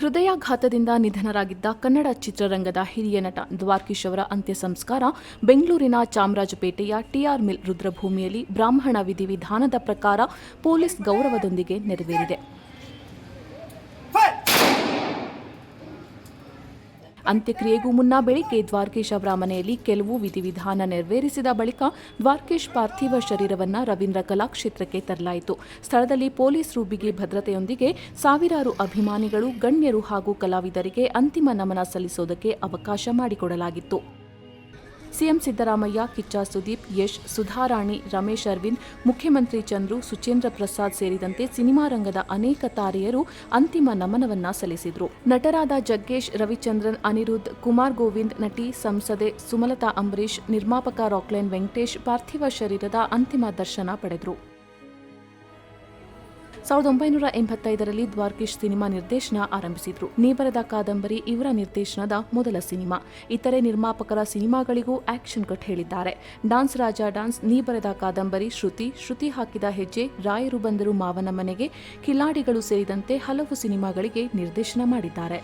ಹೃದಯಾಘಾತದಿಂದ ನಿಧನರಾಗಿದ್ದ ಕನ್ನಡ ಚಿತ್ರರಂಗದ ಹಿರಿಯ ನಟ ದ್ವಾರ್ಕೀಶ್ ಅವರ ಅಂತ್ಯ ಸಂಸ್ಕಾರ ಬೆಂಗಳೂರಿನ ಚಾಮರಾಜಪೇಟೆಯ ಟಿಆರ್ ಮಿಲ್ ರುದ್ರಭೂಮಿಯಲ್ಲಿ ಬ್ರಾಹ್ಮಣ ವಿಧಿವಿಧಾನದ ಪ್ರಕಾರ ಪೊಲೀಸ್ ಗೌರವದೊಂದಿಗೆ ನೆರವೇರಿದೆ. ಅಂತ್ಯಕ್ರಿಯೆಗೂ ಮುನ್ನ ಬೆಳಿಗ್ಗೆ ದ್ವಾರಕೀಶ್ ಅವರ ಮನೆಯಲ್ಲಿ ಕೆಲವು ವಿಧಿವಿಧಾನ ನೆರವೇರಿಸಿದ ಬಳಿಕ ದ್ವಾರಕೀಶ್ ಪಾರ್ಥಿವ ಶರೀರವನ್ನ ರವೀಂದ್ರ ಕಲಾಕ್ಷೇತ್ರಕ್ಕೆ ತರಲಾಯಿತು. ಸ್ಥಳದಲ್ಲಿ ಪೊಲೀಸ್ ರೂಬಿಗೆ ಭದ್ರತೆಯೊಂದಿಗೆ ಸಾವಿರಾರು ಅಭಿಮಾನಿಗಳು, ಗಣ್ಯರು ಹಾಗೂ ಕಲಾವಿದರಿಗೆ ಅಂತಿಮ ನಮನ ಸಲ್ಲಿಸೋದಕ್ಕೆ ಅವಕಾಶ ಮಾಡಿಕೊಡಲಾಗಿತ್ತು. ಸಿಎಂ ಸಿದ್ದರಾಮಯ್ಯ, ಕಿಚ್ಚ ಸುದೀಪ್, ಯಶ್, ಸುಧಾರಾಣಿ, ರಮೇಶ್ ಅರವಿಂದ್, ಮುಖ್ಯಮಂತ್ರಿ ಚಂದ್ರು, ಸುಚೇಂದ್ರ ಪ್ರಸಾದ್ ಸೇರಿದಂತೆ ಸಿನಿಮಾ ರಂಗದ ಅನೇಕ ತಾರೆಯರು ಅಂತಿಮ ನಮನವನ್ನ ಸಲ್ಲಿಸಿದರು. ನಟರಾದ ಜಗ್ಗೇಶ್, ರವಿಚಂದ್ರನ್, ಅನಿರುದ್ಧ್, ಕುಮಾರ್ ಗೋವಿಂದ್, ನಟಿ ಸಂಸದೆ ಸುಮಲತಾ ಅಂಬರೀಶ್ ನಿರ್ಮಾಪಕ ರಾಕ್ಲೈನ್ ವೆಂಕಟೇಶ್ ಪಾರ್ಥಿವ ಶರೀರದ ಅಂತಿಮ ದರ್ಶನ ಪಡೆದರು. ಸಾವಿರದ ಒಂಬೈನೂರ ಎಂಬತ್ತೈದರಲ್ಲಿ ದ್ವಾರ್ಕೇಶ್ ಸಿನಿಮಾ ನಿರ್ದೇಶನ ಆರಂಭಿಸಿದ್ರು. ನೀಬರದ ಕಾದಂಬರಿ ಇವರ ನಿರ್ದೇಶನದ ಮೊದಲ ಸಿನಿಮಾ. ಇತರೆ ನಿರ್ಮಾಪಕರ ಸಿನಿಮಾಗಳಿಗೂ ಆಕ್ಷನ್ ಕಟ್ ಹೇಳಿದ್ದಾರೆ. ಡಾನ್ಸ್ ರಾಜ ಡಾನ್ಸ್ ನೀಬರದ ಕಾದಂಬರಿ, ಶ್ರುತಿ ಶ್ರುತಿ ಹಾಕಿದ ಹೆಜ್ಜೆ, ರಾಯರು ಬಂದರು ಮಾವನ ಮನೆಗೆ, ಕಿಲಾಡಿಗಳು ಸೇರಿದಂತೆ ಹಲವು ಸಿನಿಮಾಗಳಿಗೆ ನಿರ್ದೇಶನ ಮಾಡಿದ್ದಾರೆ.